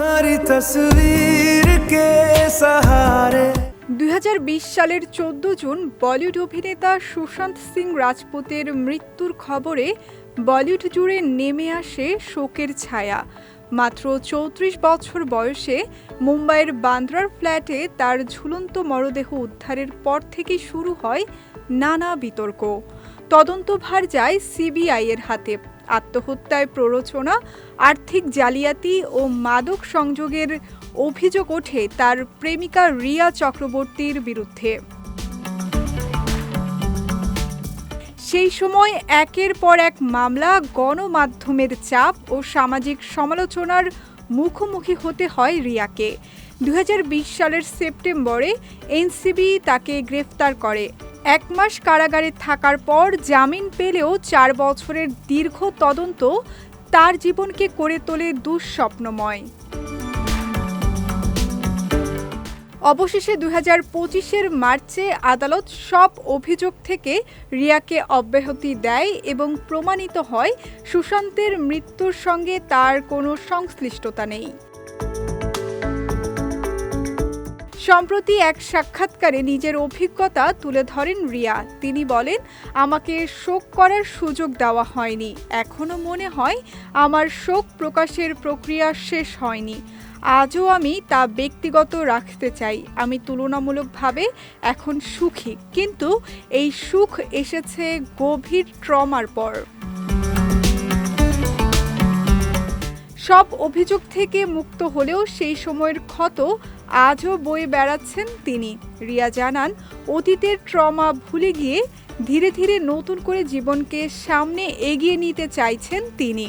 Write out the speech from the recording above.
तुम्हारी तस्वीर के सहारे দুই সালের চোদ্দ জুন বলিউড অভিনেতা সুশান্ত সিং রাজপুতের মৃত্যুর খবরে বলিউড জুড়ে নেমে আসে শোকের ছায়া মাত্র চৌত্রিশ বছর বয়সে মুম্বাইয়ের বান্দ্রার ফ্ল্যাটে তার ঝুলন্ত মরদেহ উদ্ধারের পর থেকেই শুরু হয় নানা বিতর্ক তদন্তভার যায় সিবিআই এর হাতে আত্মহত্যায় প্ররোচনা, আর্থিক জালিয়াতি ও মাদক সংযোগের অভিযোগ ওঠে তার প্রেমিকা রিয়া চক্রবর্তীর বিরুদ্ধে। সেই সময় একের পর এক মামলা, গণমাধ্যমের চাপ ও সামাজিক সমালোচনার মুখোমুখি হতে হয় রিয়াকে। দু হাজার বিশ সালের সেপ্টেম্বরে এনসিবি তাকে গ্রেফতার করে। এক মাস কারাগারে থাকার পর জামিন পেলেও চার বছরের দীর্ঘ তদন্ত তার জীবনকে করে তোলে দুঃস্বপ্নময়। অবশেষে দুই হাজার পঁচিশের মার্চে আদালত সব অভিযোগ থেকে রিয়াকে অব্যাহতি দেয় এবং প্রমাণিত হয় সুশান্তের মৃত্যুর সঙ্গে তার কোনো সংশ্লিষ্টতা নেই। সম্প্রতি এক সাক্ষাৎকারে নিজের অভিজ্ঞতা তুলে ধরেন রিয়া। তিনি বলেন, আমাকে শোক করার সুযোগ দেওয়া হয়নি। এখনও মনে হয় আমার শোক প্রকাশের প্রক্রিয়া শেষ হয়নি। আজও আমি তা ব্যক্তিগত রাখতে চাই। আমি তুলনামূলকভাবে এখন সুখী। কিন্তু এই সুখ এসেছে গভীর ট্রমার পর। সব অভিযোগ থেকে মুক্ত হলেও সেই সময়ের ক্ষত আজও বই বেড়াচ্ছেন তিনি। রিয়া জানান, অতীতের ট্রমা ভুলে গিয়ে ধীরে ধীরে নতুন করে জীবনকে সামনে এগিয়ে নিতে চাইছেন তিনি।